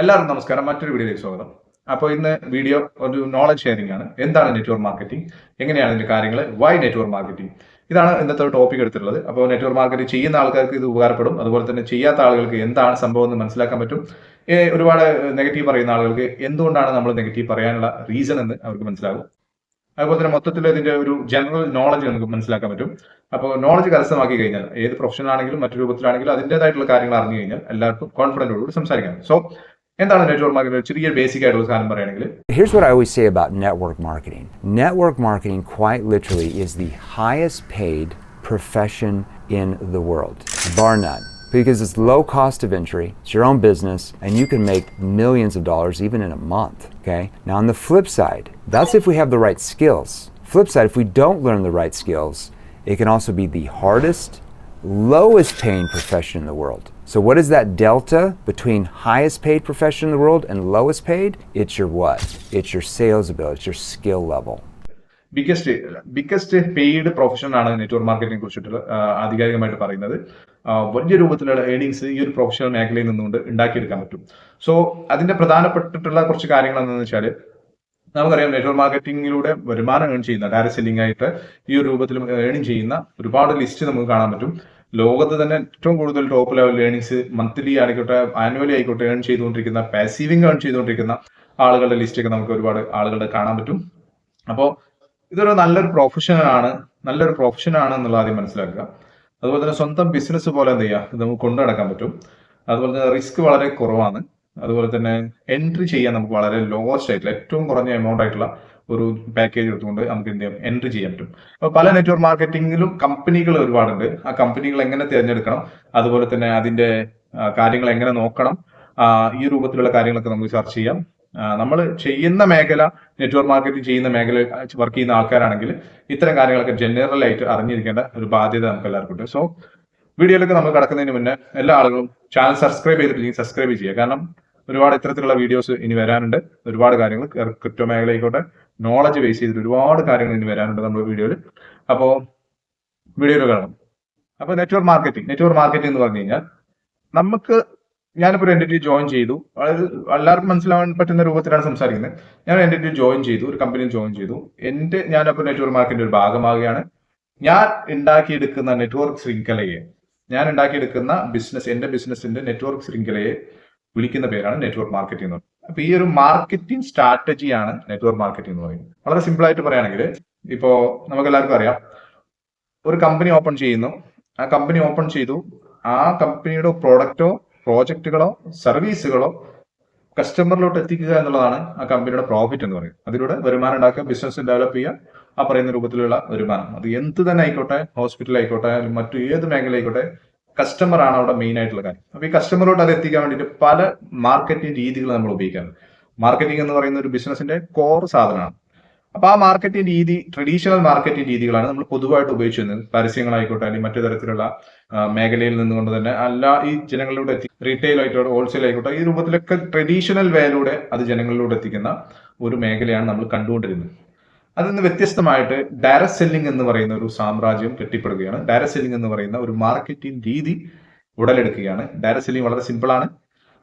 എല്ലാവർക്കും നമസ്കാരം. മറ്റൊരു വീഡിയോയിലേക്ക് സ്വാഗതം. അപ്പോൾ ഇന്ന് വീഡിയോ ഒരു നോളജ് ഷെയറിംഗ് ആണ്. എന്താണ് നെറ്റ്വർക്ക് മാർക്കറ്റിംഗ് എങ്ങനെയാണ് ഇതിന്റെ കാര്യങ്ങൾ? വൈ നെറ്റ്വർക്ക് മാർക്കറ്റിംഗ് ഇതാണ് ഇന്നത്തെ ടോപ്പിക് എടുത്തിട്ടുള്ളത്. അപ്പോൾ നെറ്റ്വർക്ക് മാർക്കറ്റിംഗ് ചെയ്യുന്ന ആൾക്കാർക്ക് ഇത് ഉപകാരപ്പെടും. അതുപോലെ തന്നെ ചെയ്യാത്ത ആളുകൾക്ക് എന്താണ് സംഭവം എന്ന് മനസ്സിലാക്കാൻ പറ്റും. ഒരുപാട് നെഗറ്റീവ് പറയുന്ന ആളുകൾക്ക് എന്തുകൊണ്ടാണ് നമ്മൾ നെഗറ്റീവ് പറയാനുള്ള റീസൺ എന്ന് അവർക്ക് മനസ്സിലാകും. അതുപോലെ തന്നെ മൊത്തത്തിൽ ഇതിന്റെ ഒരു ജനറൽ നോളജ് നമുക്ക് മനസ്സിലാക്കാൻ പറ്റും. അപ്പോൾ നോളജ് കരസ്ഥമാക്കി കഴിഞ്ഞാൽ ഏത് പ്രൊഫഷൻ ആണെങ്കിലും മറ്റു രൂപത്തിലാണെങ്കിലും അതിന്റെതായിട്ടുള്ള കാര്യങ്ങൾ അറിഞ്ഞു കഴിഞ്ഞാൽ എല്ലാവർക്കും കോൺഫിഡന്റോടുകൂടി സംസാരിക്കാം. So എന്താണ് നെറ്റ്വർക്ക് മാർക്കറ്റിംഗ് ചെറിയ ബേസിക് ആയിട്ടുള്ള സാധനം പറയുകയാണെങ്കിൽ Here's what I always say about network marketing network marketing, quite literally, is the highest paid profession in the world, bar none. Because it's low cost of entry, it's your own business, and you can make millions of dollars even in a month. Okay? Now, on the flip side, that's if we have the right skills. Flip side, if we don't learn the right skills, it can also be the hardest, lowest paying profession in the world. So, what is that delta between highest paid profession in the world and lowest paid? It's your what? It's your sales ability, it's your skill level. Biggest biggest paid profession ആണ് network മാർക്കറ്റിനെ കുറിച്ചിട്ട് ആധികാരികമായിട്ട് പറയുന്നത് വലിയ രൂപത്തിലുള്ള earnings ഈ ഒരു professional മേഖലയിൽ നിന്നുകൊണ്ട് ഉണ്ടാക്കിയെടുക്കാൻ പറ്റും സോ അതിന്റെ പ്രധാനപ്പെട്ടിട്ടുള്ള കുറച്ച് കാര്യങ്ങൾ എന്താണെന്ന് വെച്ചാൽ നമുക്കറിയാം നെറ്റ്വർക്ക് മാർക്കറ്റിംഗിലൂടെ വരുമാനം ഏൺ ചെയ്യുന്ന ഡയറക്ട് സെല്ലിംഗ് ആയിട്ട് ഈ ഒരു രൂപത്തിൽ ഏണിംഗ് ചെയ്യുന്ന ഒരുപാട് ലിസ്റ്റ് നമുക്ക് കാണാൻ പറ്റും ലോകത്ത് തന്നെ ഏറ്റവും കൂടുതൽ ടോപ്പ് ലെവൽ ഏണിങ്സ് മന്ത്ലി ആയിക്കോട്ടെ ആനുവലി ആയിക്കോട്ടെ ഏൺ ചെയ്തുകൊണ്ടിരിക്കുന്ന പാസീവിംഗ് ഏൺ ചെയ്തുകൊണ്ടിരിക്കുന്ന ആളുകളുടെ ലിസ്റ്റൊക്കെ നമുക്ക് ഒരുപാട് ആളുകളുടെ കാണാൻ പറ്റും. അപ്പോൾ ഇതൊരു നല്ലൊരു പ്രൊഫഷനാണ് നല്ലൊരു പ്രൊഫഷനാണ് എന്നുള്ള ആദ്യം മനസ്സിലാക്കുക. അതുപോലെ തന്നെ സ്വന്തം ബിസിനസ് പോലെ എന്ത് ചെയ്യുക? ഇത് നമുക്ക് കൊണ്ടു നടക്കാൻ പറ്റും. അതുപോലെ തന്നെ റിസ്ക് വളരെ കുറവാണ്. അതുപോലെ തന്നെ എൻട്രി ചെയ്യാൻ നമുക്ക് വളരെ ലോവസ്റ്റ് ആയിട്ടുള്ള ഏറ്റവും കുറഞ്ഞ എമൗണ്ട് ആയിട്ടുള്ള ഒരു പാക്കേജ് എടുത്തുകൊണ്ട് നമുക്ക് എന്ത് ചെയ്യാം? എൻട്രി ചെയ്യാൻ പറ്റും. അപ്പോൾ പല നെറ്റ്വർക്ക് മാർക്കറ്റിംഗിലും കമ്പനികൾ ഒരുപാടുണ്ട്. ആ കമ്പനികൾ എങ്ങനെ തിരഞ്ഞെടുക്കണം? അതുപോലെ തന്നെ അതിന്റെ കാര്യങ്ങൾ എങ്ങനെ നോക്കണം? ഈ രൂപത്തിലുള്ള കാര്യങ്ങളൊക്കെ നമുക്ക് ചർച്ച ചെയ്യാം. നമ്മൾ ചെയ്യുന്ന മേഖല നെറ്റ്വർക്ക് മാർക്കറ്റിംഗ് ചെയ്യുന്ന മേഖല വർക്ക് ചെയ്യുന്ന ആൾക്കാരാണെങ്കിൽ ഇത്തരം കാര്യങ്ങളൊക്കെ ജനറൽ ആയിട്ട് അറിഞ്ഞിരിക്കേണ്ട ഒരു ബാധ്യത നമുക്ക് എല്ലാവർക്കും ഉണ്ട്. സോ വീഡിയോയിലൊക്കെ നമ്മൾ കിടക്കുന്നതിന് മുന്നേ എല്ലാ ആളുകളും ചാനൽ സബ്സ്ക്രൈബ് ചെയ്തിട്ടില്ലെങ്കിൽ സബ്സ്ക്രൈബ് ചെയ്യുക. കാരണം ഒരുപാട് ഇത്തരത്തിലുള്ള വീഡിയോസ് ഇനി വരാനുണ്ട്. ഒരുപാട് കാര്യങ്ങൾ ക്രിപ്റ്റോ മേഖലയായിക്കോട്ടെ നോളജ് ബേസ് ചെയ്തിട്ട് ഒരുപാട് കാര്യങ്ങൾ ഇനി വരാനുണ്ട് നമ്മുടെ വീഡിയോയിൽ അപ്പോൾ വീഡിയോയിൽ കാണാം. അപ്പോൾ നെറ്റ്വർക്ക് മാർക്കറ്റിംഗ് നെറ്റ്വർക്ക് മാർക്കറ്റിംഗ് എന്ന് പറഞ്ഞു കഴിഞ്ഞാൽ നമുക്ക് ഞാനിപ്പോൾ ഒരു എന്റിറ്റി ജോയിൻ ചെയ്തു. അതായത് എല്ലാവർക്കും മനസ്സിലാവാൻ പറ്റുന്ന രൂപത്തിലാണ് സംസാരിക്കുന്നത്. ഞാൻ എന്റിറ്റി ജോയിൻ ചെയ്തു ഒരു കമ്പനിയിൽ ജോയിൻ ചെയ്തു. എന്റെ ഞാനപ്പോൾ നെറ്റ്വർക്ക് മാർക്കറ്റിന്റെ ഒരു ഭാഗമാകുകയാണ് ഞാൻ ഉണ്ടാക്കിയെടുക്കുന്ന നെറ്റ്വർക്ക് ശൃംഖലയെ ഞാൻ ഉണ്ടാക്കിയെടുക്കുന്ന ബിസിനസ് എന്റെ ബിസിനസിന്റെ നെറ്റ്വർക്ക് ശൃംഖലയെ വിളിക്കുന്ന പേരാണ് നെറ്റ്വർക്ക് മാർക്കറ്റിംഗ് എന്ന് അപ്പൊ ഈ ഒരു മാർക്കറ്റിംഗ് സ്ട്രാറ്റജിയാണ് നെറ്റ്വർക്ക് മാർക്കറ്റിംഗ് എന്ന് പറയുന്നത്. വളരെ സിമ്പിൾ ആയിട്ട് പറയുകയാണെങ്കിൽ ഇപ്പോ നമുക്ക് എല്ലാവർക്കും അറിയാം ഒരു കമ്പനി ഓപ്പൺ ചെയ്യുന്നു. ആ കമ്പനി ഓപ്പൺ ചെയ്തു. ആ കമ്പനിയുടെ പ്രോഡക്റ്റോ പ്രോജക്റ്റുകളോ സർവീസുകളോ കസ്റ്റമറിലോട്ട് എത്തിക്കുക എന്നുള്ളതാണ് ആ കമ്പനിയുടെ പ്രോഫിറ്റ് എന്ന് പറയുന്നത്. അതിലൂടെ വരുമാനം ഉണ്ടാക്കുക ബിസിനസ് ഡെവലപ്പ് ചെയ്യുക ആ പറയുന്ന രൂപത്തിലുള്ള വരുമാനം. അത് എന്ത് തന്നെ ആയിക്കോട്ടെ ഹോസ്പിറ്റൽ ആയിക്കോട്ടെ മറ്റു ഏത് മേഖല ആയിക്കോട്ടെ കസ്റ്റമർ ആണ് അവിടെ മെയിൻ ആയിട്ടുള്ള കാര്യം. അപ്പൊ ഈ കസ്റ്റമറോട്ട് അത് എത്തിക്കാൻ വേണ്ടിയിട്ട് പല മാർക്കറ്റിംഗ് രീതികൾ നമ്മൾ ഉപയോഗിക്കാറുണ്ട്. മാർക്കറ്റിംഗ് എന്ന് പറയുന്ന ഒരു ബിസിനസിന്റെ കോർ സാധനമാണ്. അപ്പൊ ആ മാർക്കറ്റിംഗ് രീതി ട്രഡീഷണൽ മാർക്കറ്റിംഗ് രീതികളാണ് നമ്മൾ പൊതുവായിട്ട് ഉപയോഗിച്ചു വരുന്നത് പരസ്യങ്ങളായിക്കോട്ടെ അല്ലെങ്കിൽ മറ്റു തരത്തിലുള്ള മേഖലയിൽ നിന്നുകൊണ്ട് തന്നെ അല്ല ഈ ജനങ്ങളിലൂടെ എത്തി റീറ്റെയിൽ ആയിക്കോട്ടെ ഹോൾസെയിൽ ആയിക്കോട്ടെ ഈ രൂപത്തിലൊക്കെ ട്രഡീഷണൽ വേയിലൂടെ അത് ജനങ്ങളിലൂടെ എത്തിക്കുന്ന ഒരു മേഖലയാണ് നമ്മൾ കണ്ടുകൊണ്ടിരുന്നത്. അതിൽ നിന്ന് വ്യത്യസ്തമായിട്ട് ഡയറക്ട് സെല്ലിംഗ് എന്ന് പറയുന്ന ഒരു സാമ്രാജ്യം കെട്ടിപ്പടുകയാണ്. ഡയറക്ട് സെല്ലിംഗ് എന്ന് പറയുന്ന ഒരു മാർക്കറ്റിംഗ് രീതി ഉടലെടുക്കുകയാണ്. ഡയറക്ട് സെല്ലിംഗ് വളരെ സിമ്പിളാണ്.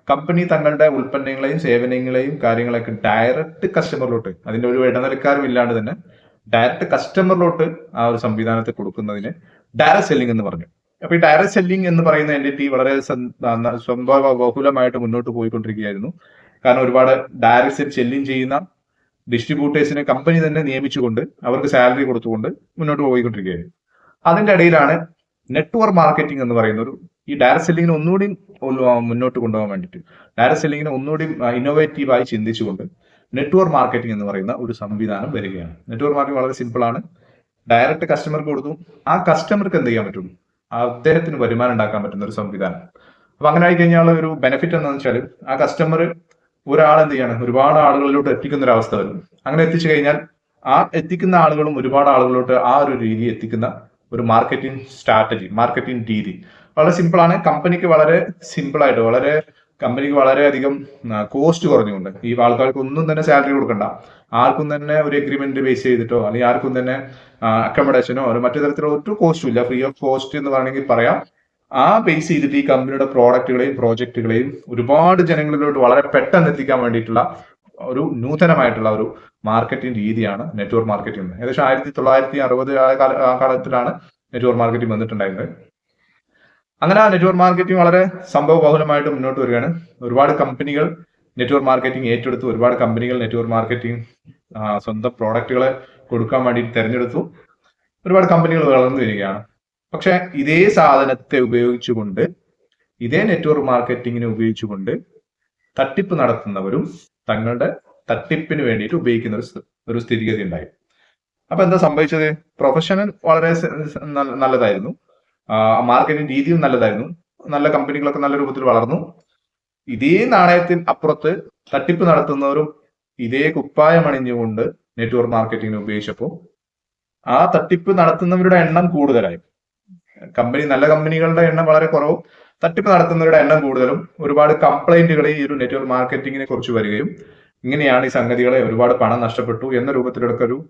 കമ്പനി തങ്ങളുടെ ഉൽപ്പന്നങ്ങളെയും സേവനങ്ങളെയും കാര്യങ്ങളൊക്കെ ഡയറക്റ്റ് കസ്റ്റമറിലോട്ട് അതിന്റെ ഒരു ഇടനിലക്കാരും ഇല്ലാണ്ട് തന്നെ ഡയറക്റ്റ് കസ്റ്റമറിലോട്ട് ആ ഒരു സംവിധാനത്തെ കൊടുക്കുന്നതിന് ഡയറക്ട് സെല്ലിംഗ് എന്ന് പറഞ്ഞു. അപ്പൊ ഈ ഡയറക്ട് സെല്ലിംഗ് എന്ന് പറയുന്ന എന്റിറ്റി വളരെ സ്വന്തം ബഹുലമായിട്ട് മുന്നോട്ട് പോയിക്കൊണ്ടിരിക്കുകയായിരുന്നു. കാരണം ഒരുപാട് ഡയറക്റ്റ് സെല്ലിംഗ് ചെയ്യുന്ന ഡിസ്ട്രിബ്യൂട്ടേഴ്സിനെ കമ്പനി തന്നെ നിയമിച്ചുകൊണ്ട് അവർക്ക് സാലറി കൊടുത്തുകൊണ്ട് മുന്നോട്ട് പോയിക്കൊണ്ടിരിക്കുകയായിരുന്നു അതിന്റെ ഇടയിലാണ് നെറ്റ്വർക്ക് മാർക്കറ്റിംഗ് എന്ന് പറയുന്ന ഒരു ഈ ഡയറക്ട് സെല്ലിങ്ങിനെ ഒന്നുകൂടി മുന്നോട്ട് കൊണ്ടുപോകാൻ വേണ്ടിയിട്ട്. ഡയറക്ട് സെല്ലിങ്ങിനെ ഒന്നുകൂടി ഇന്നോവേറ്റീവായി ചിന്തിച്ചുകൊണ്ട് നെറ്റ്വർക്ക് മാർക്കറ്റിംഗ് എന്ന് പറയുന്ന ഒരു സംവിധാനം വരികയാണ്. നെറ്റ്വർക്ക് മാർക്കറ്റിംഗ് വളരെ സിമ്പിൾ ആണ്. ഡയറക്റ്റ് കസ്റ്റമർക്ക് കൊടുത്തു. ആ കസ്റ്റമർക്ക് എന്ത് ചെയ്യാൻ പറ്റും? അദ്ദേഹത്തിന് വരുമാനം ഉണ്ടാക്കാൻ പറ്റുന്ന ഒരു സംവിധാനം. അപ്പൊ അങ്ങനെ ആയി കഴിഞ്ഞാൽ ഒരു ബെനിഫിറ്റ് എന്താണെന്ന് വെച്ചാൽ ആ കസ്റ്റമർ ഒരാൾ എന്ത് ചെയ്യണം ഒരുപാട് ആളുകളിലോട്ട് എത്തിക്കുന്ന ഒരു അവസ്ഥ വരും. അങ്ങനെ എത്തിച്ചു കഴിഞ്ഞാൽ ആ എത്തിക്കുന്ന ആളുകളും ഒരുപാട് ആളുകളിലോട്ട് ആ ഒരു രീതി എത്തിക്കുന്ന ഒരു മാർക്കറ്റിംഗ് സ്ട്രാറ്റജി മാർക്കറ്റിംഗ് രീതി. വളരെ സിമ്പിൾ ആണ്. കമ്പനിക്ക് വളരെ സിമ്പിൾ ആയിട്ട് വളരെ കമ്പനിക്ക് വളരെയധികം കോസ്റ്റ് കുറഞ്ഞുകൊണ്ട്. ഈ ആൾക്കാർക്ക് ഒന്നും തന്നെ സാലറി കൊടുക്കണ്ട. ആർക്കും തന്നെ ഒരു എഗ്രിമെന്റ് ബേസ് ചെയ്തിട്ടോ അല്ലെങ്കിൽ ആർക്കും തന്നെ അക്കോമഡേഷനോ മറ്റു തരത്തിലുള്ള ഒരു കോസ്റ്റും ഇല്ല. ഫ്രീ ഓഫ് കോസ്റ്റ് എന്ന് വേണമെങ്കിൽ പറയാം. ആ ബേസ് ചെയ്തിട്ട് ഈ കമ്പനിയുടെ പ്രോഡക്റ്റുകളെയും പ്രോജക്റ്റുകളെയും ഒരുപാട് ജനങ്ങളിലോട്ട് വളരെ പെട്ടെന്ന് എത്തിക്കാൻ വേണ്ടിയിട്ടുള്ള ഒരു നൂതനമായിട്ടുള്ള ഒരു മാർക്കറ്റിംഗ് രീതിയാണ് നെറ്റ്വർക്ക് മാർക്കറ്റിംഗ് ഏകദേശം ആയിരത്തി തൊള്ളായിരത്തി അറുപത് കാലത്തിലാണ് നെറ്റ്വർക്ക് മാർക്കറ്റിംഗ് വന്നിട്ടുണ്ടായിരുന്നത്. അങ്ങനെ ആ നെറ്റ്വർക്ക് മാർക്കറ്റിംഗ് വളരെ സംഭവ ബഹുലമായിട്ട് മുന്നോട്ട് വരികയാണ്. ഒരുപാട് കമ്പനികൾ നെറ്റ്വർക്ക് മാർക്കറ്റിംഗ് ഏറ്റെടുത്തു. ഒരുപാട് കമ്പനികൾ നെറ്റ്വർക്ക് മാർക്കറ്റിംഗ് സ്വന്തം പ്രോഡക്റ്റുകളെ കൊടുക്കാൻ വേണ്ടി തിരഞ്ഞെടുത്തു. ഒരുപാട് കമ്പനികൾ വളർന്നു വരികയാണ്. പക്ഷെ ഇതേ സാധനത്തെ ഉപയോഗിച്ചുകൊണ്ട് ഇതേ നെറ്റ്വർക്ക് മാർക്കറ്റിങ്ങിനെ ഉപയോഗിച്ചുകൊണ്ട് തട്ടിപ്പ് നടത്തുന്നവരും തങ്ങളുടെ തട്ടിപ്പിന് വേണ്ടിയിട്ട് ഉപയോഗിക്കുന്ന ഒരു ഒരു സ്ഥിതിഗതി ഉണ്ടായി. അപ്പൊ എന്താ സംഭവിച്ചത്? പ്രൊഫഷണൽ വളരെ നല്ലതായിരുന്നു. മാർക്കറ്റിംഗ് രീതിയും നല്ലതായിരുന്നു. നല്ല കമ്പനികളൊക്കെ നല്ല രൂപത്തിൽ വളർന്നു. ഇതേ നാണയത്തിൽ അപ്പുറത്ത് തട്ടിപ്പ് നടത്തുന്നവരും ഇതേ കുപ്പായം അണിഞ്ഞുകൊണ്ട് നെറ്റ്വർക്ക് മാർക്കറ്റിംഗിന് ഉപയോഗിച്ചപ്പോൾ ആ തട്ടിപ്പ് നടത്തുന്നവരുടെ എണ്ണം കൂടുതലായി. കമ്പനി നല്ല കമ്പനികളുടെ എണ്ണം വളരെ കുറവും തട്ടിപ്പ് നടത്തുന്നവരുടെ എണ്ണം കൂടുതലും ഒരുപാട് കംപ്ലൈന്റുകൾ ഈ ഒരു നെറ്റ്വർക്ക് മാർക്കറ്റിങ്ങിനെ കുറിച്ച് വരികയും ഇങ്ങനെയാണ് ഈ സംഗതികളെ ഒരുപാട് പണം നഷ്ടപ്പെട്ടു എന്ന രൂപത്തിലൊക്കെ ഒരു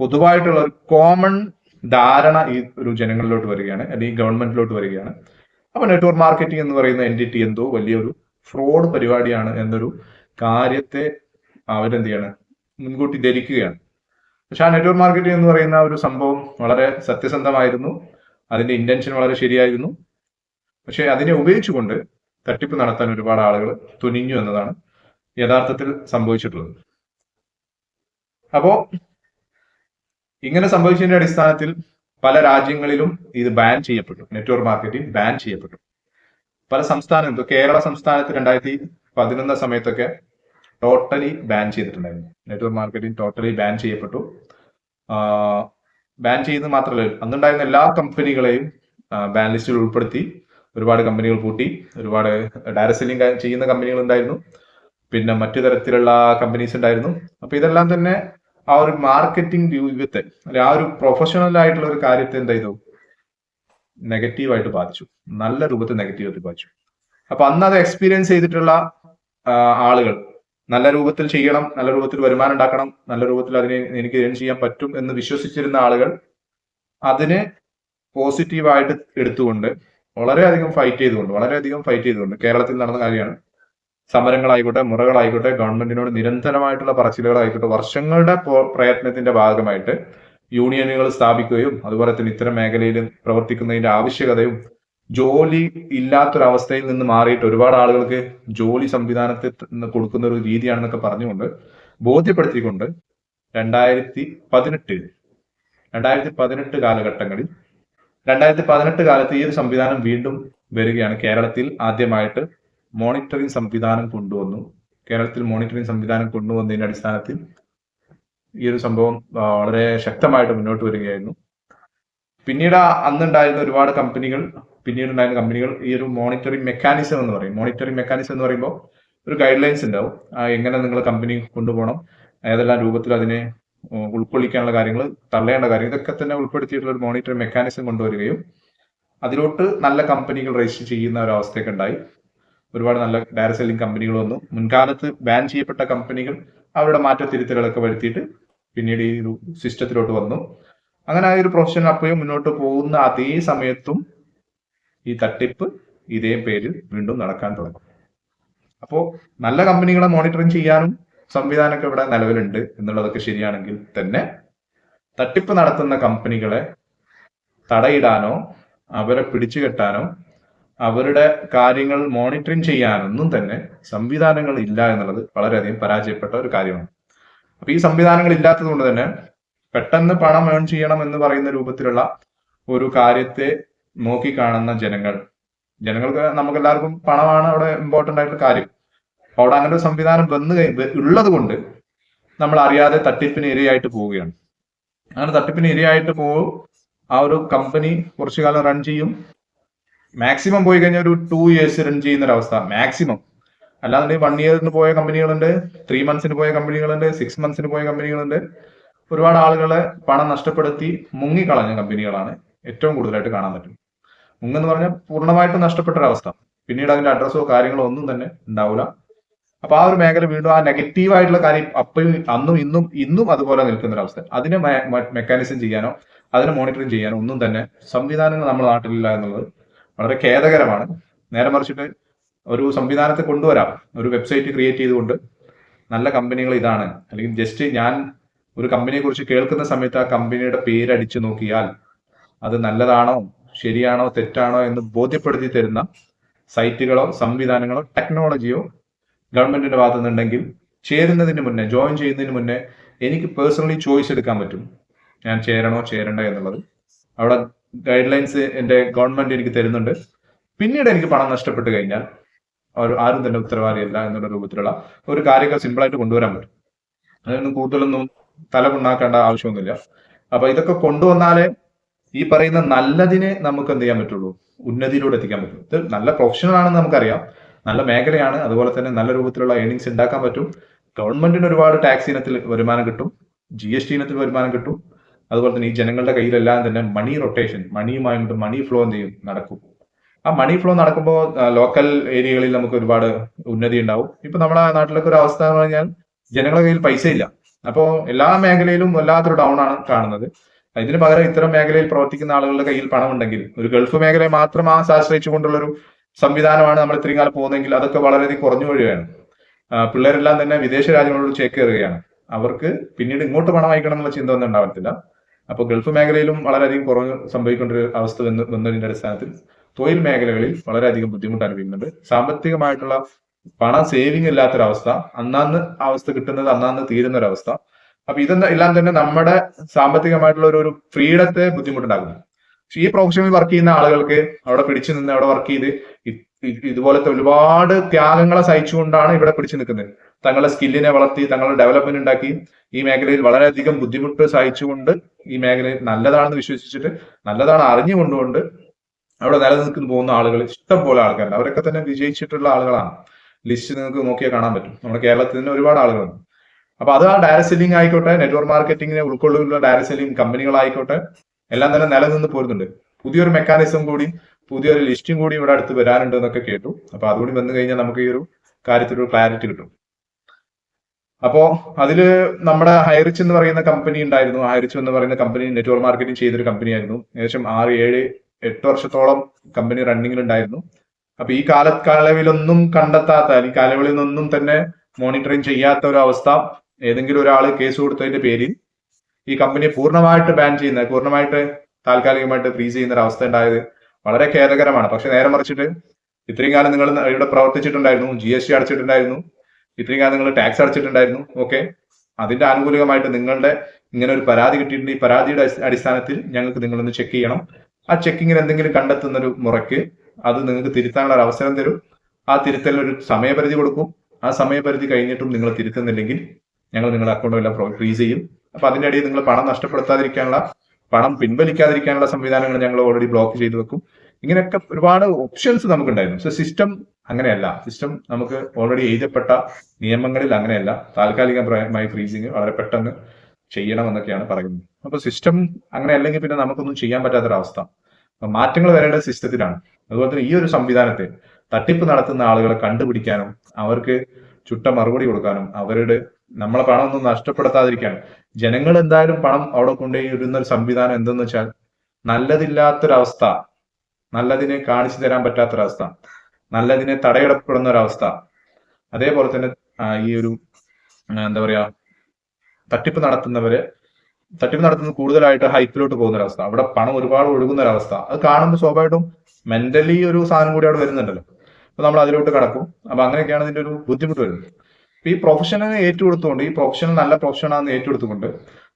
പൊതുവായിട്ടുള്ള ഒരു കോമൺ ധാരണ ഈ ഒരു ജനങ്ങളിലോട്ട് വരികയാണ് അല്ലെങ്കിൽ ഗവൺമെന്റിലോട്ട് വരികയാണ്. അപ്പൊ നെറ്റ്വർക്ക് മാർക്കറ്റിംഗ് എന്ന് പറയുന്ന എന്റിറ്റി എന്തോ വലിയൊരു ഫ്രോഡ് പരിപാടിയാണ് എന്നൊരു കാര്യത്തെ അവരെന്ത് ചെയ്യാണ്? മുൻകൂട്ടി ധരിക്കുകയാണ്. പക്ഷെ ആ നെറ്റ്വർക്ക് മാർക്കറ്റിംഗ് എന്ന് പറയുന്ന ഒരു സംഭവം വളരെ സത്യസന്ധമായിരുന്നു. അതിന്റെ ഇന്റൻഷൻ വളരെ ശരിയായിരുന്നു. പക്ഷെ അതിനെ ഉപയോഗിച്ചുകൊണ്ട് തട്ടിപ്പ് നടത്താൻ ഒരുപാട് ആളുകൾ തുനിഞ്ഞു എന്നതാണ് യഥാർത്ഥത്തിൽ സംഭവിച്ചിട്ടുള്ളത്. അപ്പോ ഇങ്ങനെ സംഭവിച്ചതിന്റെ അടിസ്ഥാനത്തിൽ പല രാജ്യങ്ങളിലും ഇത് ബാൻ ചെയ്യപ്പെട്ടു. നെറ്റ്വർക്ക് മാർക്കറ്റിംഗ് ബാൻ ചെയ്യപ്പെട്ടു. പല സംസ്ഥാനത്തും കേരള സംസ്ഥാനത്ത് രണ്ടായിരത്തി പതിനൊന്ന സമയത്തൊക്കെ ടോട്ടലി ബാൻ ചെയ്തിട്ടുണ്ടായിരുന്നു. നെറ്റ്വർക്ക് മാർക്കറ്റിംഗ് ടോട്ടലി ബാൻ ചെയ്യപ്പെട്ടു. ബാൻ ചെയ്യുന്നത് മാത്രമല്ല അന്നുണ്ടായിരുന്ന എല്ലാ കമ്പനികളെയും ബാൻ ലിസ്റ്റിൽ ഉൾപ്പെടുത്തി ഒരുപാട് കമ്പനികൾ പൂട്ടി ഒരുപാട് ഡയറക്ട് സെല്ലിംഗ് ചെയ്യുന്ന കമ്പനികൾ ഉണ്ടായിരുന്നു. പിന്നെ മറ്റു തരത്തിലുള്ള കമ്പനീസ് ഉണ്ടായിരുന്നു. അപ്പൊ ഇതെല്ലാം തന്നെ ആ ഒരു മാർക്കറ്റിംഗ് രൂപത്തെ അല്ലെ ആ ഒരു പ്രൊഫഷണൽ ആയിട്ടുള്ള ഒരു കാര്യത്തെ എന്ത് ചെയ്തു? നെഗറ്റീവായിട്ട് ബാധിച്ചു. നല്ല രൂപത്തിൽ നെഗറ്റീവായിട്ട് ബാധിച്ചു. അപ്പൊ അന്ന് അത് എക്സ്പീരിയൻസ് ചെയ്തിട്ടുള്ള ആളുകൾ നല്ല രൂപത്തിൽ ചെയ്യണം നല്ല രൂപത്തിൽ വരുമാനം ഉണ്ടാക്കണം നല്ല രൂപത്തിൽ അതിനെ എനിക്ക് ഏൺ ചെയ്യാൻ പറ്റും എന്ന് വിശ്വസിച്ചിരുന്ന ആളുകൾ അതിനെ പോസിറ്റീവായിട്ട് എടുത്തുകൊണ്ട് വളരെയധികം ഫൈറ്റ് ചെയ്തുകൊണ്ട് വളരെയധികം ഫൈറ്റ് ചെയ്തുകൊണ്ട് കേരളത്തിൽ നടന്ന കാര്യമാണ്. സമരങ്ങളായിക്കോട്ടെ മുറകളായിക്കോട്ടെ ഗവൺമെന്റിനോട് നിരന്തരമായിട്ടുള്ള പറച്ചിലുകളായിക്കോട്ടെ വർഷങ്ങളുടെ പ്രയത്നത്തിന്റെ ഭാഗമായിട്ട് യൂണിയനുകൾ സ്ഥാപിക്കുകയും അതുപോലെ തന്നെ ഇത്തരം മേഖലയിൽ പ്രവർത്തിക്കുന്നതിന്റെ ആവശ്യകതയും ജോലി ഇല്ലാത്തൊരവസ്ഥയിൽ നിന്ന് മാറിയിട്ട് ഒരുപാട് ആളുകൾക്ക് ജോലി സംവിധാനത്തിൽ കൊടുക്കുന്ന ഒരു രീതിയാണെന്നൊക്കെ പറഞ്ഞുകൊണ്ട് ബോധ്യപ്പെടുത്തിക്കൊണ്ട് രണ്ടായിരത്തി പതിനെട്ടിൽ രണ്ടായിരത്തി പതിനെട്ട് കാലഘട്ടങ്ങളിൽ രണ്ടായിരത്തി പതിനെട്ട് കാലത്ത് ഈ ഒരു സംവിധാനം വീണ്ടും വരികയാണ്. കേരളത്തിൽ ആദ്യമായിട്ട് മോണിറ്ററിംഗ് സംവിധാനം കൊണ്ടുവന്നു. കേരളത്തിൽ മോണിറ്ററിംഗ് സംവിധാനം കൊണ്ടുവന്നതിന്റെ അടിസ്ഥാനത്തിൽ ഈ ഒരു സംഭവം വളരെ ശക്തമായിട്ട് മുന്നോട്ട് വരികയായിരുന്നു. പിന്നീട് അന്നുണ്ടായിരുന്ന ഒരുപാട് കമ്പനികൾ പിന്നീട് ഉണ്ടായിരുന്ന കമ്പനികൾ ഈ ഒരു മോണിറ്ററിംഗ് മെക്കാനിസം എന്ന് പറയും. മോണിറ്ററിംഗ് മെക്കാനിസം എന്ന് പറയുമ്പോൾ ഒരു ഗൈഡ് ലൈൻസ് ഉണ്ടാവും എങ്ങനെ നിങ്ങൾ കമ്പനി കൊണ്ടുപോകണം ഏതെല്ലാം രൂപത്തിൽ അതിനെ ഉൾക്കൊള്ളിക്കാനുള്ള കാര്യങ്ങൾ തള്ളേണ്ട കാര്യങ്ങൾ ഇതൊക്കെ തന്നെ ഉൾപ്പെടുത്തിയിട്ടുള്ള ഒരു മോണിറ്ററിംഗ് മെക്കാനിസം കൊണ്ടുവരികയും അതിലോട്ട് നല്ല കമ്പനികൾ രജിസ്റ്റർ ചെയ്യുന്ന ഒരു അവസ്ഥയൊക്കെ ഉണ്ടായി. ഒരുപാട് നല്ല ഡയറക്ട് സെല്ലിംഗ് കമ്പനികൾ വന്നു. മുൻകാലത്ത് ബാൻ ചെയ്യപ്പെട്ട കമ്പനികൾ അവരുടെ മാറ്റത്തിരുത്തലുകളൊക്കെ വരുത്തിയിട്ട് പിന്നീട് ഈ ഒരു സിസ്റ്റത്തിലോട്ട് വന്നു. അങ്ങനെ ആ ഒരു പ്രൊഫഷൻ അപ്പോഴും മുന്നോട്ട് പോകുന്ന അതേ സമയത്തും ഈ തട്ടിപ്പ് ഇതേ പേരിൽ വീണ്ടും നടക്കാൻ തുടങ്ങും. അപ്പോൾ നല്ല കമ്പനികളെ മോണിറ്ററിങ് ചെയ്യാനും സംവിധാനമൊക്കെ ഇവിടെ നിലവിലുണ്ട് എന്നുള്ളതൊക്കെ ശരിയാണെങ്കിൽ തന്നെ തട്ടിപ്പ് നടത്തുന്ന കമ്പനികളെ തടയിടാനോ അവരെ പിടിച്ചു കെട്ടാനോ അവരുടെ കാര്യങ്ങൾ മോണിറ്ററിങ് ചെയ്യാനൊന്നും തന്നെ സംവിധാനങ്ങൾ ഇല്ല എന്നുള്ളത് വളരെയധികം പരാജയപ്പെട്ട ഒരു കാര്യമാണ്. അപ്പൊ ഈ സംവിധാനങ്ങൾ ഇല്ലാത്തത് കൊണ്ട് തന്നെ പെട്ടെന്ന് പണം ഏൺ ചെയ്യണം എന്ന് പറയുന്ന രൂപത്തിലുള്ള ഒരു കാര്യത്തെ നോക്കി കാണുന്ന ജനങ്ങൾ. ജനങ്ങൾക്ക് നമുക്ക് എല്ലാവർക്കും പണമാണ് അവിടെ ഇമ്പോർട്ടന്റ് ആയിട്ടുള്ള കാര്യം. അപ്പൊ അവിടെ അങ്ങനെ ഒരു സംവിധാനം വന്നു ഉള്ളത് കൊണ്ട് നമ്മൾ അറിയാതെ തട്ടിപ്പിന് ഇരയായിട്ട് പോവുകയാണ്. അങ്ങനെ തട്ടിപ്പിന് ഇരയായിട്ട് പോകും ആ ഒരു കമ്പനി കുറച്ചു കാലം റൺ ചെയ്യും. മാക്സിമം പോയി കഴിഞ്ഞാൽ ഒരു ടു ഇയേഴ്സ് റൺ ചെയ്യുന്ന ഒരു അവസ്ഥ മാക്സിമം അല്ലാതെ വൺ ഇയറിന് പോയ കമ്പനികളുണ്ട് ത്രീ മന്ത്സിന് പോയ കമ്പനികളുണ്ട് സിക്സ് മന്ത്സിന് പോയ കമ്പനികളുണ്ട്. ഒരുപാട് ആളുകളെ പണം നഷ്ടപ്പെടുത്തി മുങ്ങിക്കളഞ്ഞ കമ്പനികളാണ് ഏറ്റവും കൂടുതലായിട്ട് കാണാൻ പറ്റും മുങ്ങെന്ന് പറഞ്ഞാൽ പൂർണമായിട്ടും നഷ്ടപ്പെട്ട ഒരവസ്ഥ പിന്നീട് അതിന്റെ അഡ്രസ്സോ കാര്യങ്ങളോ ഒന്നും തന്നെ ഉണ്ടാവില്ല അപ്പൊ ആ ഒരു മേഖല വീണ്ടും ആ നെഗറ്റീവ് ആയിട്ടുള്ള കാര്യം അപ്പോഴും അന്നും ഇന്നും ഇന്നും അതുപോലെ നിൽക്കുന്ന ഒരു അവസ്ഥ അതിനെ മെക്കാനിസം ചെയ്യാനോ അതിനെ മോണിറ്ററിങ് ചെയ്യാനോ ഒന്നും തന്നെ സംവിധാനങ്ങൾ നമ്മുടെ നാട്ടിലില്ല എന്നുള്ളത് വളരെ ഖേദകരമാണ്. നേരെ മറിച്ചിട്ട് ഒരു സംവിധാനത്തെ കൊണ്ടുവരാം. ഒരു വെബ്സൈറ്റ് ക്രിയേറ്റ് ചെയ്തുകൊണ്ട് നല്ല കമ്പനികൾ ഇതാണ്. അല്ലെങ്കിൽ ജസ്റ്റ് ഞാൻ ഒരു കമ്പനിയെ കുറിച്ച് കേൾക്കുന്ന സമയത്ത് ആ കമ്പനിയുടെ പേര് അടിച്ചു നോക്കിയാൽ അത് നല്ലതാണോ? ശരിയാണോ തെറ്റാണോ എന്ന് ബോധ്യപ്പെടുത്തി തരുന്ന സൈറ്റുകളോ സംവിധാനങ്ങളോ ടെക്നോളജിയോ ഗവൺമെന്റിന്റെ ഭാഗത്തുനിന്നുണ്ടെങ്കിൽ ചേരുന്നതിന് മുന്നേ ജോയിൻ ചെയ്യുന്നതിന് മുന്നേ എനിക്ക് പേഴ്സണലി ചോയ്സ് എടുക്കാൻ പറ്റും. ഞാൻ ചേരണോ ചേരണ്ട എന്നുള്ളത്. അവിടെ ഗൈഡ് ലൈൻസ് എന്റെ ഗവൺമെന്റ് എനിക്ക് തരുന്നുണ്ട്. പിന്നീട് എനിക്ക് പണം നഷ്ടപ്പെട്ട് കഴിഞ്ഞാൽ ആരും തന്നെ ഉത്തരവാദിയല്ല എന്നുള്ള രൂപത്തിലുള്ള ഒരു കാര്യങ്ങൾ സിമ്പിളായിട്ട് കൊണ്ടുവരാൻ പറ്റും. അതിനൊന്നും കൂടുതലൊന്നും തല കൊണ്ടാക്കേണ്ട ആവശ്യമൊന്നുമില്ല. അപ്പൊ ഇതൊക്കെ കൊണ്ടുവന്നാലേ ഈ പറയുന്ന നല്ലതിനെ നമുക്ക് എന്ത് ചെയ്യാൻ പറ്റുള്ളൂ? ഉന്നതിയിലൂടെ എത്തിക്കാൻ പറ്റും. ഇത് നല്ല പ്രൊഫഷണൽ ആണെന്ന് നമുക്കറിയാം. നല്ല മേഖലയാണ്. അതുപോലെ തന്നെ നല്ല രൂപത്തിലുള്ള ഏണിങ്സ് ഉണ്ടാക്കാൻ പറ്റും. ഗവൺമെന്റിന് ഒരുപാട് ടാക്സ് ഇനത്തിൽ വരുമാനം കിട്ടും. ജി എസ് ടി ഇനത്തിൽ വരുമാനം കിട്ടും. അതുപോലെ തന്നെ ഈ ജനങ്ങളുടെ കയ്യിലെല്ലാം തന്നെ മണി റൊട്ടേഷൻ മണിയുമായിട്ട് മണി ഫ്ലോ എന്ത് ചെയ്യും? നടക്കും. ആ മണി ഫ്ലോ നടക്കുമ്പോൾ ലോക്കൽ ഏരിയകളിൽ നമുക്ക് ഒരുപാട് ഉന്നതി ഉണ്ടാവും. ഇപ്പൊ നമ്മുടെ നാട്ടിലൊക്കെ ഒരു അവസ്ഥ എന്ന് പറഞ്ഞാൽ ജനങ്ങളുടെ കയ്യിൽ പൈസ ഇല്ല അപ്പോ എല്ലാ മേഖലയിലും വല്ലാത്തൊരു ഡൗൺ ആണ് കാണുന്നത്. ഇതിന് പകരം ഇത്തരം മേഖലയിൽ പ്രവർത്തിക്കുന്ന ആളുകളുടെ കയ്യിൽ പണം ഉണ്ടെങ്കിൽ ഒരു ഗൾഫ് മേഖലയെ മാത്രം ആശ്രയിച്ചുകൊണ്ടുള്ള ഒരു സംവിധാനമാണ് നമ്മൾ ഇത്രയും കാലം പോകുന്നതെങ്കിൽ അതൊക്കെ വളരെയധികം കുറഞ്ഞു വരികയാണ് പിള്ളേരെല്ലാം തന്നെ വിദേശ രാജ്യങ്ങളോട് ചേക്കേറുകയാണ്. അവർക്ക് പിന്നീട് ഇങ്ങോട്ട് പണം അയക്കണം എന്നുള്ള ചിന്ത ഒന്നും ഉണ്ടാവത്തില്ല. അപ്പൊ ഗൾഫ് മേഖലയിലും വളരെയധികം കുറവ് സംഭവിക്കേണ്ട ഒരു അവസ്ഥ വന്ന് വന്നതിന്റെ അടിസ്ഥാനത്തിൽ തൊഴിൽ മേഖലകളിൽ വളരെയധികം ബുദ്ധിമുട്ട് അനുഭവിക്കുന്നുണ്ട്. സാമ്പത്തികമായിട്ടുള്ള പണം സേവിങ് ഇല്ലാത്തൊരവസ്ഥ അന്നാന്ന് അവസ്ഥ കിട്ടുന്നത് അന്നാന്ന് തീരുന്ന ഒരവസ്ഥ അപ്പൊ ഇതെല്ലാം എല്ലാം തന്നെ നമ്മുടെ സാമ്പത്തികമായിട്ടുള്ള ഒരു ഫ്രീഡത്തെ ബുദ്ധിമുട്ടുണ്ടാക്കുന്നു. പക്ഷെ ഈ പ്രൊഫഷനിൽ വർക്ക് ചെയ്യുന്ന ആളുകൾക്ക് അവിടെ പിടിച്ചു നിന്ന് അവിടെ വർക്ക് ചെയ്ത് ഇതുപോലത്തെ ഒരുപാട് ത്യാഗങ്ങളെ സഹിച്ചുകൊണ്ടാണ് ഇവിടെ പിടിച്ചു നിൽക്കുന്നത്. തങ്ങളുടെ സ്കില്ലിനെ വളർത്തി തങ്ങളുടെ ഡെവലപ്മെന്റ് ഉണ്ടാക്കി ഈ മേഖലയിൽ വളരെയധികം ബുദ്ധിമുട്ട് സഹിച്ചുകൊണ്ട് ഈ മേഖലയിൽ നല്ലതാണെന്ന് വിശ്വസിച്ചിട്ട് നല്ലതാണ് അറിഞ്ഞുകൊണ്ടുകൊണ്ട് അവിടെ നിലനിൽക്കുന്നു പോകുന്ന ആളുകൾ. ഇഷ്ടം പോലെ ആൾക്കാരുണ്ട്. അവരൊക്കെ തന്നെ വിജയിച്ചിട്ടുള്ള ആളുകളാണ്. ലിസ്റ്റ് നിങ്ങൾക്ക് നോക്കിയാൽ കാണാൻ പറ്റും. നമ്മുടെ കേരളത്തിൽ തന്നെ ഒരുപാട് ആളുകളുണ്ട്. അപ്പൊ അത് ആ ഡയറക്ട് സെല്ലിംഗ് ആയിക്കോട്ടെ നെറ്റ്വർക്ക് മാർക്കറ്റിംഗിനെ ഉൾക്കൊള്ളുന്ന ഡയറക്ട് സെല്ലിംഗ് കമ്പനികളായിക്കോട്ടെ എല്ലാം തന്നെ നിലനിന്ന് പോരുന്നുണ്ട്. പുതിയൊരു മെക്കാനിസം കൂടി പുതിയൊരു ലിസ്റ്റും കൂടി ഇവിടെ അടുത്ത് വരാനുണ്ട് എന്നൊക്കെ കേട്ടു. അപ്പൊ അതുകൂടി വന്നു കഴിഞ്ഞാൽ നമുക്ക് ഈ ഒരു കാര്യത്തിൽ ഒരു ക്ലാരിറ്റി കിട്ടും. അപ്പോ അതിൽ നമ്മുടെ ഹൈറിച്ച് എന്ന് പറയുന്ന കമ്പനി ഉണ്ടായിരുന്നു. ഹൈറിച്ച് എന്ന് പറയുന്ന കമ്പനി നെറ്റ്വർക്ക് മാർക്കറ്റിംഗ് ചെയ്തൊരു കമ്പനിയായിരുന്നു ഏകദേശം ആറ് ഏഴ് എട്ട് വർഷത്തോളം കമ്പനി റണ്ണിങ്ങിൽ ഉണ്ടായിരുന്നു. അപ്പൊ ഈ കാലക്കാലവിലൊന്നും കണ്ടെത്താത്ത ഈ കാലയളവിലൊന്നും തന്നെ മോണിറ്ററിങ് ചെയ്യാത്ത ഒരു അവസ്ഥ ഏതെങ്കിലും ഒരാൾ കേസ് കൊടുത്തതിന്റെ പേരിൽ ഈ കമ്പനിയെ പൂർണമായിട്ട് ബാൻ ചെയ്യുന്ന പൂർണമായിട്ട് താൽക്കാലികമായിട്ട് ഫ്രീസ് ചെയ്യുന്ന ഒരു അവസ്ഥ ഉണ്ടായത് വളരെ ഖേദകരമാണ്. പക്ഷെ നേരെ മറിച്ചിട്ട് ഇത്രയും കാലം നിങ്ങൾ ഇവിടെ പ്രവർത്തിച്ചിട്ടുണ്ടായിരുന്നു ജി എസ് ടി അടച്ചിട്ടുണ്ടായിരുന്നു ഇത്രയും കാലം നിങ്ങൾ ടാക്സ് അടച്ചിട്ടുണ്ടായിരുന്നു ഓക്കെ അതിന്റെ ആനുകൂലികമായിട്ട് നിങ്ങളുടെ ഇങ്ങനെ ഒരു പരാതി കിട്ടിയിട്ടുണ്ട്. ഈ പരാതിയുടെ അടിസ്ഥാനത്തിൽ ഞങ്ങൾക്ക് നിങ്ങളൊന്ന് ചെക്ക് ചെയ്യണം. ആ ചെക്കിങ്ങിന് എന്തെങ്കിലും കണ്ടെത്തുന്ന ഒരു മുറയ്ക്ക് അത് നിങ്ങൾക്ക് തിരുത്താനുള്ള ഒരു അവസരം തരും. ആ തിരുത്തലിന് ഒരു സമയപരിധി കൊടുക്കും. ആ സമയപരിധി കഴിഞ്ഞിട്ടും നിങ്ങൾ തിരുത്തുന്നില്ലെങ്കിൽ ഞങ്ങൾ നിങ്ങളുടെ അക്കൗണ്ടും എല്ലാം ഫ്രീസ് ചെയ്യും. അപ്പൊ അതിന്റെ അടിയിൽ നിങ്ങൾ പണം നഷ്ടപ്പെടുത്താതിരിക്കാനുള്ള പണം പിൻവലിക്കാതിരിക്കാനുള്ള സംവിധാനങ്ങൾ ഞങ്ങൾ ഓൾറെഡി ബ്ലോക്ക് ചെയ്തു വെക്കും. ഇങ്ങനെയൊക്കെ ഒരുപാട് ഓപ്ഷൻസ് നമുക്കുണ്ടായിരുന്നു. പക്ഷെ സിസ്റ്റം അങ്ങനെയല്ല. സിസ്റ്റം നമുക്ക് ഓൾറെഡി എഴുതപ്പെട്ട നിയമങ്ങളിൽ അങ്ങനെയല്ല. താൽക്കാലികമായി ഫ്രീസിങ് വളരെ പെട്ടെന്ന് ചെയ്യണമെന്നൊക്കെയാണ് പറയുന്നത്. അപ്പൊ സിസ്റ്റം അങ്ങനെ അല്ലെങ്കിൽ പിന്നെ നമുക്കൊന്നും ചെയ്യാൻ പറ്റാത്തൊരവസ്ഥ. അപ്പൊ മാറ്റങ്ങൾ വരേണ്ടത് സിസ്റ്റത്തിലാണ് അതുപോലെ തന്നെ ഈ ഒരു സംവിധാനത്തെ തട്ടിപ്പ് നടത്തുന്ന ആളുകളെ കണ്ടുപിടിക്കാനും അവർക്ക് ചുട്ട മറുപടി കൊടുക്കാനും അവരുടെ നമ്മളെ പണം ഒന്നും നഷ്ടപ്പെടുത്താതിരിക്കാനും ജനങ്ങൾ എന്തായാലും പണം അവിടെ കൊണ്ടുപോയി ഇടുന്ന ഒരു സംവിധാനം എന്തെന്ന് വെച്ചാൽ നല്ലതില്ലാത്തൊരവസ്ഥ നല്ലതിനെ കാണിച്ചു തരാൻ പറ്റാത്തൊരവസ്ഥ നല്ലതിനെ തടയിടപ്പെടുന്ന ഒരവസ്ഥ. അതേപോലെ തന്നെ ഈ ഒരു എന്താ പറയാ തട്ടിപ്പ് നടത്തുന്നവര് തട്ടിപ്പ് നടത്തുന്ന കൂടുതലായിട്ട് ഹൈപ്പിലോട്ട് പോകുന്ന ഒരവസ്ഥ അവിടെ പണം ഒരുപാട് ഒഴുകുന്ന ഒരവസ്ഥ അത് കാണുമ്പോൾ സ്വാഭാവികമായിട്ടും മെന്റലി ഒരു സാധനം കൂടി അവിടെ വരുന്നുണ്ടല്ലോ. അപ്പൊ നമ്മൾ അതിലോട്ട് കടക്കും. അപ്പൊ അങ്ങനെയൊക്കെയാണ് ഇതിന്റെ ഒരു ബുദ്ധിമുട്ട് വരുന്നത്. ഈ പ്രൊഫഷനെ ഏറ്റെടുത്തുകൊണ്ട് ഈ പ്രൊഫഷൻ നല്ല പ്രൊഫഷനാണെന്ന് ഏറ്റെടുത്തുകൊണ്ട്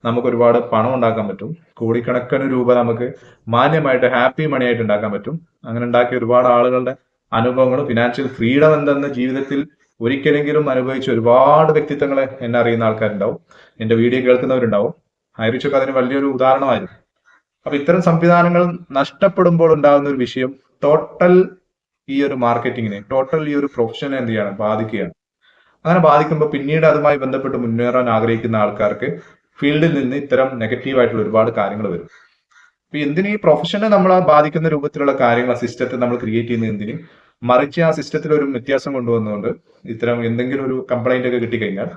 നമുക്ക് ഒരുപാട് പണം ഉണ്ടാക്കാൻ പറ്റും. കോടിക്കണക്കിന് രൂപ നമുക്ക് മാന്യമായിട്ട് ഹാപ്പി മണി ആയിട്ട് ഉണ്ടാക്കാൻ പറ്റും. അങ്ങനെ ഉണ്ടാക്കിയ ഒരുപാട് ആളുകളുടെ അനുഭവങ്ങളും ഫിനാൻഷ്യൽ ഫ്രീഡം എന്തെന്ന് ജീവിതത്തിൽ ഒരിക്കലെങ്കിലും അനുഭവിച്ച ഒരുപാട് വ്യക്തിത്വങ്ങളെ എന്നെ അറിയുന്ന ആൾക്കാരുണ്ടാവും. എന്റെ വീഡിയോ കേൾക്കുന്നവരുണ്ടാവും. ഹൈറിച്ചൊക്കെ അതിന് വലിയൊരു ഉദാഹരണമായിരുന്നു. അപ്പൊ ഇത്തരം സംവിധാനങ്ങൾ നഷ്ടപ്പെടുമ്പോൾ ഉണ്ടാകുന്ന ഒരു വിഷയം ടോട്ടൽ ഈ ഒരു മാർക്കറ്റിങ്ങിനെ ടോട്ടൽ ഈ ഒരു പ്രൊഫഷനെ എന്ത് ചെയ്യാണ്? ബാധിക്കുകയാണ്. അങ്ങനെ ബാധിക്കുമ്പോൾ പിന്നീട് അതുമായി ബന്ധപ്പെട്ട് മുന്നേറാൻ ആഗ്രഹിക്കുന്ന ആൾക്കാർക്ക് ഫീൽഡിൽ നിന്ന് ഇത്തരം നെഗറ്റീവായിട്ടുള്ള ഒരുപാട് കാര്യങ്ങൾ വരും. അപ്പൊ എന്തിനും ഈ പ്രൊഫഷനെ നമ്മളെ ബാധിക്കുന്ന രൂപത്തിലുള്ള കാര്യങ്ങൾ സിസ്റ്റത്തെ നമ്മൾ ക്രിയേറ്റ് ചെയ്യുന്ന എന്തിനും? മറിച്ച് ആ സിസ്റ്റത്തിൽ ഒരു വ്യത്യാസം കൊണ്ടുവന്നുകൊണ്ട് ഇത്തരം എന്തെങ്കിലും ഒരു കംപ്ലൈന്റ് ഒക്കെ കിട്ടിക്കഴിഞ്ഞാൽ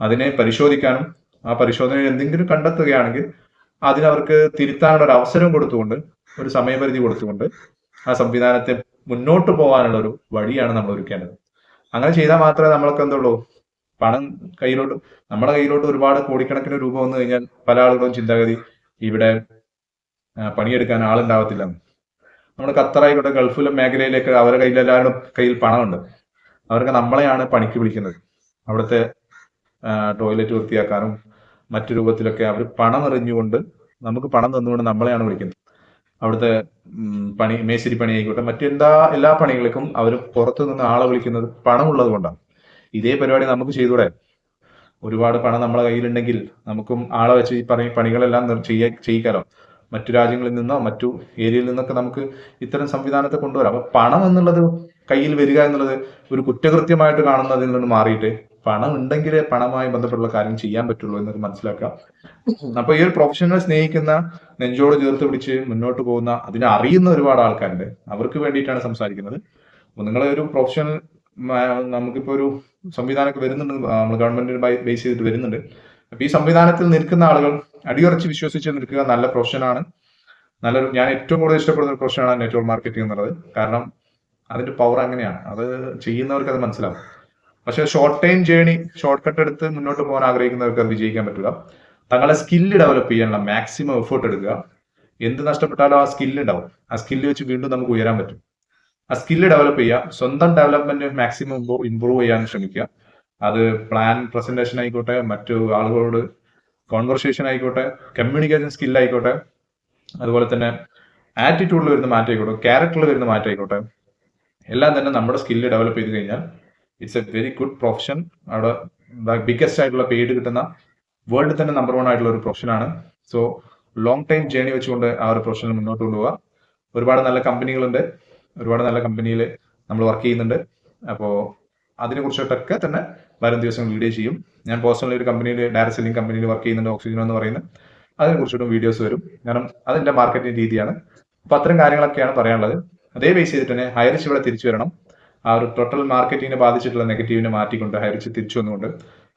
അതിനെ പരിശോധിക്കാനും ആ പരിശോധനയിൽ എന്തെങ്കിലും കണ്ടെത്തുകയാണെങ്കിൽ അതിനവർക്ക് തിരുത്താനുള്ള ഒരു അവസരം കൊടുത്തുകൊണ്ട് ഒരു സമയപരിധി കൊടുത്തുകൊണ്ട് ആ സംവിധാനത്തെ മുന്നോട്ട് പോകാനുള്ള ഒരു വഴിയാണ് നമ്മൾ ഒരുക്കേണ്ടത്. അങ്ങനെ ചെയ്താൽ മാത്രമേ നമ്മൾക്ക് എന്തുള്ളൂ? പണം കയ്യിലോട്ട് നമ്മുടെ കയ്യിലോട്ട് ഒരുപാട് കോടിക്കണക്കിന് രൂപ വന്നു കഴിഞ്ഞാൽ പല ആളുകളും ചിന്താഗതി ഇവിടെ പണിയെടുക്കാൻ ആളുണ്ടാവത്തില്ല. നമ്മുടെ ഖത്തറായിക്കോട്ടെ ഗൾഫിലെ മേഖലയിലേക്ക് അവരുടെ കയ്യിൽ കയ്യിൽ പണമുണ്ട്. അവർക്ക് നമ്മളെയാണ് പണിക്ക് വിളിക്കുന്നത്. അവിടുത്തെ ടോയ്ലറ്റ് വൃത്തിയാക്കാനും മറ്റു രൂപത്തിലൊക്കെ അവർ പണം എറിഞ്ഞുകൊണ്ട് നമുക്ക് പണം തന്നുകൊണ്ട് നമ്മളെയാണ് വിളിക്കുന്നത്. അവിടുത്തെ പണി മേശരി പണി ആയിക്കോട്ടെ മറ്റെന്താ എല്ലാ പണികൾക്കും അവർ പുറത്തു നിന്ന് ആളെ വിളിക്കുന്നത് പണമുള്ളത് കൊണ്ടാണ്. ഇതേ പരിപാടി നമുക്ക് ചെയ്തൂടെ ഒരുപാട് പണം നമ്മളെ കയ്യിലുണ്ടെങ്കിൽ നമുക്കും ആളെ വെച്ച് ഈ പണികളെല്ലാം ചെയ്യ ചെയ്യിക്കാലോ. മറ്റു രാജ്യങ്ങളിൽ നിന്നോ മറ്റു ഏരിയയിൽ നിന്നൊക്കെ നമുക്ക് ഇത്തരം സംവിധാനത്തെ കൊണ്ടുവരാം. അപ്പൊ പണം എന്നുള്ളത് കയ്യിൽ വരിക എന്നുള്ളത് ഒരു കുറ്റകൃത്യമായിട്ട് കാണുന്നതിൽ നിന്ന് മാറിയിട്ട് പണം ഉണ്ടെങ്കിലേ പണമായി ബന്ധപ്പെട്ടുള്ള കാര്യം ചെയ്യാൻ പറ്റുള്ളൂ എന്നത് മനസ്സിലാക്കാം അപ്പൊ ഈ ഒരു പ്രൊഫഷനെ സ്നേഹിക്കുന്ന നെഞ്ചോട് ചേർത്ത് പിടിച്ച് മുന്നോട്ട് പോകുന്ന അതിനെ അറിയുന്ന ഒരുപാട് ആൾക്കാരുണ്ട്. അവർക്ക് വേണ്ടിയിട്ടാണ് സംസാരിക്കുന്നത്. അപ്പൊ നിങ്ങളെ ഒരു പ്രൊഫഷണൽ നമുക്കിപ്പോ ഒരു സംവിധാനമൊക്കെ വരുന്നുണ്ട് നമ്മൾ ഗവൺമെന്റിന് ബേസ് ചെയ്തിട്ട് വരുന്നുണ്ട്. അപ്പൊ ഈ സംവിധാനത്തിൽ നിൽക്കുന്ന ആളുകൾ അടിയുറച്ച് വിശ്വസിച്ച് നിൽക്കുക നല്ല പ്രൊഫഷനാണ് നല്ലൊരു ഞാൻ ഏറ്റവും കൂടുതൽ ഇഷ്ടപ്പെടുന്ന ഒരു പ്രൊഫഷനാണ് നെറ്റ്വർക്ക് മാർക്കറ്റിംഗ് എന്നുള്ളത്. കാരണം അതിന്റെ പവർ അങ്ങനെയാണ്. അത് ചെയ്യുന്നവർക്ക് അത് മനസ്സിലാവും. പക്ഷെ short time journey short cut എടുത്ത് മുന്നോട്ട് പോകാൻ ആഗ്രഹിക്കുന്നവർക്ക് അത് വിജയിക്കാൻ പറ്റില്ല. തങ്ങളെ സ്കില്ല് ഡെവലപ്പ് ചെയ്യാനുള്ള മാക്സിമം എഫേർട്ട് എടുക്കുക. എന്ത് നഷ്ടപ്പെട്ടാലും ആ സ്കില്ല് ഉണ്ടാവും. ആ സ്കില്ല് വെച്ച് വീണ്ടും നമുക്ക് ഉയരാൻ പറ്റും. ആ സ്കില്ല് ഡെവലപ്പ് ചെയ്യുക. സ്വന്തം ഡെവലപ്മെന്റ് മാക്സിമം ഇമ്പ്രൂവ് ചെയ്യാൻ ശ്രമിക്കുക. അത് പ്ലാൻ പ്രസന്റേഷൻ ആയിക്കോട്ടെ മറ്റു ആളുകളോട് കോൺവെർസേഷൻ ആയിക്കോട്ടെ കമ്മ്യൂണിക്കേഷൻ സ്കിൽ ആയിക്കോട്ടെ അതുപോലെ തന്നെ ആറ്റിറ്റ്യൂഡിൽ വരുന്ന മാറ്റം ആയിക്കോട്ടെ ക്യാരക്ടറിൽ വരുന്ന മാറ്റം ആയിക്കോട്ടെ എല്ലാം തന്നെ നമ്മുടെ സ്കില്ല് ഡെവലപ്പ് ചെയ്ത് കഴിഞ്ഞാൽ it's a very good profession അവിടെ ബിഗ്ഗസ്റ്റ് ആയിട്ടുള്ള പെയ്ഡ് കിട്ടുന്ന വേൾഡിൽ തന്നെ നമ്പർ വൺ ആയിട്ടുള്ള ഒരു പ്രൊഫഷനാണ് സോ ലോങ് ടൈം ജേണി വെച്ചുകൊണ്ട് ആ ഒരു പ്രൊഫഷൻ മുന്നോട്ട് കൊണ്ടുപോകാം ഒരുപാട് നല്ല കമ്പനികളുണ്ട് ഒരുപാട് നല്ല കമ്പനിയിൽ നമ്മൾ വർക്ക് ചെയ്യുന്നുണ്ട്. അപ്പോൾ അതിനെ കുറിച്ചിട്ടൊക്കെ തന്നെ വരും ദിവസം വീഡിയോ ചെയ്യും. ഞാൻ പേഴ്സണലി ഒരു കമ്പനിയിൽ ഡയറക്ട് സെല്ലിംഗ് കമ്പനിയിൽ വർക്ക് ചെയ്യുന്നുണ്ട് ഓക്സിജൻ എന്ന് പറയുന്നത് അതിനെ കുറിച്ചിട്ടും വീഡിയോസ് വരും. കാരണം അതിന്റെ മാർക്കറ്റിംഗ് രീതിയാണ്. അപ്പോൾ അത്തരം കാര്യങ്ങളൊക്കെയാണ് പറയാനുള്ളത്. അതേ ബേസ് ചെയ്തിട്ട് തന്നെ ഹയർ ഇവിടെ തിരിച്ചു വരണം. ആ ഒരു ടോട്ടൽ മാർക്കറ്റിനെ ബാധിച്ചിട്ടുള്ള നെഗറ്റീവിനെ മാറ്റിക്കൊണ്ട് ഹൈറിച്ച് തിരിച്ചു വന്നുകൊണ്ട്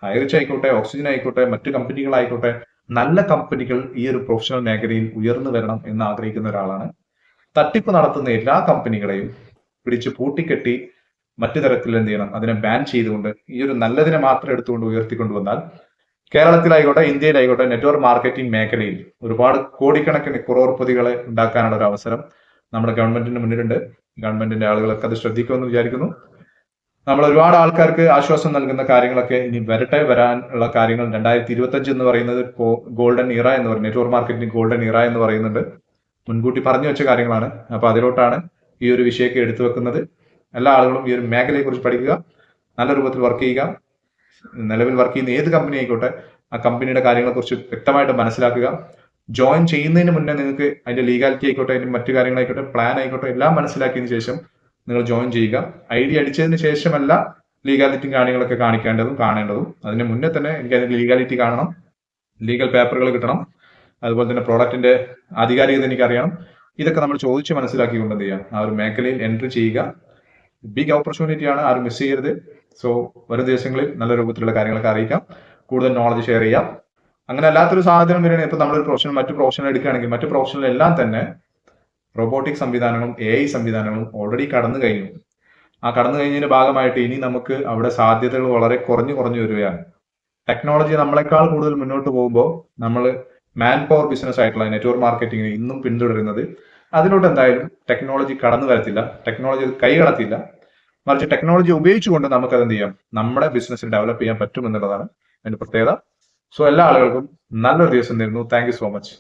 ഹൈറിച്ച് ആയിക്കോട്ടെ ഓക്സിജൻ ആയിക്കോട്ടെ മറ്റു കമ്പനികളായിക്കോട്ടെ നല്ല കമ്പനികൾ ഈ ഒരു പ്രൊഫഷണൽ മേഖലയിൽ ഉയർന്നു വരണം എന്ന് ആഗ്രഹിക്കുന്ന ഒരാളാണ്. തട്ടിപ്പ് നടത്തുന്ന എല്ലാ കമ്പനികളെയും പിടിച്ച് പൂട്ടിക്കെട്ടി മറ്റു തരത്തിൽ എന്ത് ചെയ്യണം അതിനെ ബാൻ ചെയ്തുകൊണ്ട് ഈ ഒരു നല്ലതിനെ മാത്രം എടുത്തുകൊണ്ട് ഉയർത്തിക്കൊണ്ടുവന്നാൽ കേരളത്തിലായിക്കോട്ടെ ഇന്ത്യയിലായിക്കോട്ടെ നെറ്റ്വർക്ക് മാർക്കറ്റിംഗ് മേഖലയിൽ ഒരുപാട് കോടിക്കണക്കിന് കുറോർപ്പതികളെ ഉണ്ടാക്കാനുള്ള ഒരു അവസരം നമ്മുടെ ഗവൺമെന്റിന് മുന്നിലുണ്ട്. ഗവൺമെന്റിന്റെ ആളുകളൊക്കെ അത് ശ്രദ്ധിക്കുമെന്ന് വിചാരിക്കുന്നു. നമ്മൾ ഒരുപാട് ആൾക്കാർക്ക് ആശ്വാസം നൽകുന്ന കാര്യങ്ങളൊക്കെ ഇനി വരട്ടെ വരാനുള്ള കാര്യങ്ങൾ രണ്ടായിരത്തി ഇരുപത്തി അഞ്ച് എന്ന് പറയുന്നത് ഗോൾഡൻ ഇറ എന്ന് പറയുന്നത് നെറ്റ്വർക്ക് മാർക്കറ്റിംഗ് ഗോൾഡൻ ഇറ എന്ന് പറയുന്നുണ്ട്. മുൻകൂട്ടി പറഞ്ഞു വെച്ച കാര്യങ്ങളാണ്. അപ്പൊ അതിലോട്ടാണ് ഈ ഒരു വിഷയമൊക്കെ എടുത്തു വെക്കുന്നത്. എല്ലാ ആളുകളും ഈ ഒരു മേഖലയെ കുറിച്ച് പഠിക്കുക നല്ല രൂപത്തിൽ വർക്ക് ചെയ്യുക. നിലവിൽ വർക്ക് ചെയ്യുന്ന ഏത് കമ്പനി ആയിക്കോട്ടെ ആ കമ്പനിയുടെ കാര്യങ്ങളെ കുറിച്ച് വ്യക്തമായിട്ട് മനസ്സിലാക്കുക. ജോയിൻ ചെയ്യുന്നതിന് മുന്നേ നിങ്ങൾക്ക് അതിന്റെ ലീഗാലിറ്റി ആയിക്കോട്ടെ അതിന്റെ മറ്റു കാര്യങ്ങളായിക്കോട്ടെ പ്ലാൻ ആയിക്കോട്ടെ എല്ലാം മനസ്സിലാക്കിയതിനു ശേഷം നിങ്ങൾ ജോയിൻ ചെയ്യുക. ഐ ഡി അടിച്ചതിന് ശേഷമല്ല ലീഗാലിറ്റി കാര്യങ്ങളൊക്കെ കാണിക്കേണ്ടതും കാണേണ്ടതും. അതിന് മുന്നേ തന്നെ എനിക്ക് അതിന്റെ ലീഗാലിറ്റി കാണണം ലീഗൽ പേപ്പറുകൾ കിട്ടണം അതുപോലെ തന്നെ പ്രോഡക്റ്റിന്റെ ആധികാരികത എനിക്ക് അറിയണം ഇതൊക്കെ നമ്മൾ ചോദിച്ച് മനസ്സിലാക്കിക്കൊണ്ട് എന്ത് ചെയ്യാം? ആ ഒരു മേഖലയിൽ എൻട്രി ചെയ്യുക. ബിഗ് ഓപ്പർച്യൂണിറ്റി ആണ് ആരും മിസ് ചെയ്യരുത്. സോ വരും ദിവസങ്ങളിൽ നല്ല രൂപത്തിലുള്ള കാര്യങ്ങളൊക്കെ അറിയിക്കാം. കൂടുതൽ നോളജ് ഷെയർ ചെയ്യാം. അങ്ങനെ അല്ലാത്തൊരു സാഹചര്യം വരികയാണെങ്കിൽ ഇപ്പൊ നമ്മളൊരു പ്രൊഫഷൻ മറ്റു പ്രൊഫഷണൽ എടുക്കുകയാണെങ്കിൽ മറ്റു പ്രൊഫഷനിലെല്ലാം തന്നെ റോബോട്ടിക് സംവിധാനങ്ങളും എ ഐ സംവിധാനങ്ങളും ഓൾറെഡി കടന്നു കഴിഞ്ഞു. ആ കടന്നു കഴിഞ്ഞതിന്റെ ഭാഗമായിട്ട് ഇനി നമുക്ക് അവിടെ സാധ്യതകൾ വളരെ കുറഞ്ഞു കുറഞ്ഞു വരികയാണ്. ടെക്നോളജി നമ്മളെക്കാൾ കൂടുതൽ മുന്നോട്ട് പോകുമ്പോൾ നമ്മൾ മാൻ പവർ ബിസിനസ് ആയിട്ടുള്ള നെറ്റ്വർക്ക് മാർക്കറ്റിംഗ് ഇന്നും പിന്തുടരുന്നത് അതിലോട്ട് എന്തായാലും ടെക്നോളജി കടന്നു വരത്തില്ല. ടെക്നോളജി കൈ കൈകടത്തില്ല മറിച്ച് ടെക്നോളജി ഉപയോഗിച്ചുകൊണ്ട് നമുക്ക് എന്ത് ചെയ്യാം? നമ്മുടെ ബിസിനസ് ഡെവലപ്പ് ചെയ്യാൻ പറ്റുമെന്നുള്ളതാണ് അതിന്റെ പ്രത്യേകത. സോ എല്ലാ ആളുകൾക്കും നല്ലൊരു ദിവസം തരുന്നു താങ്ക് സോ മച്ച്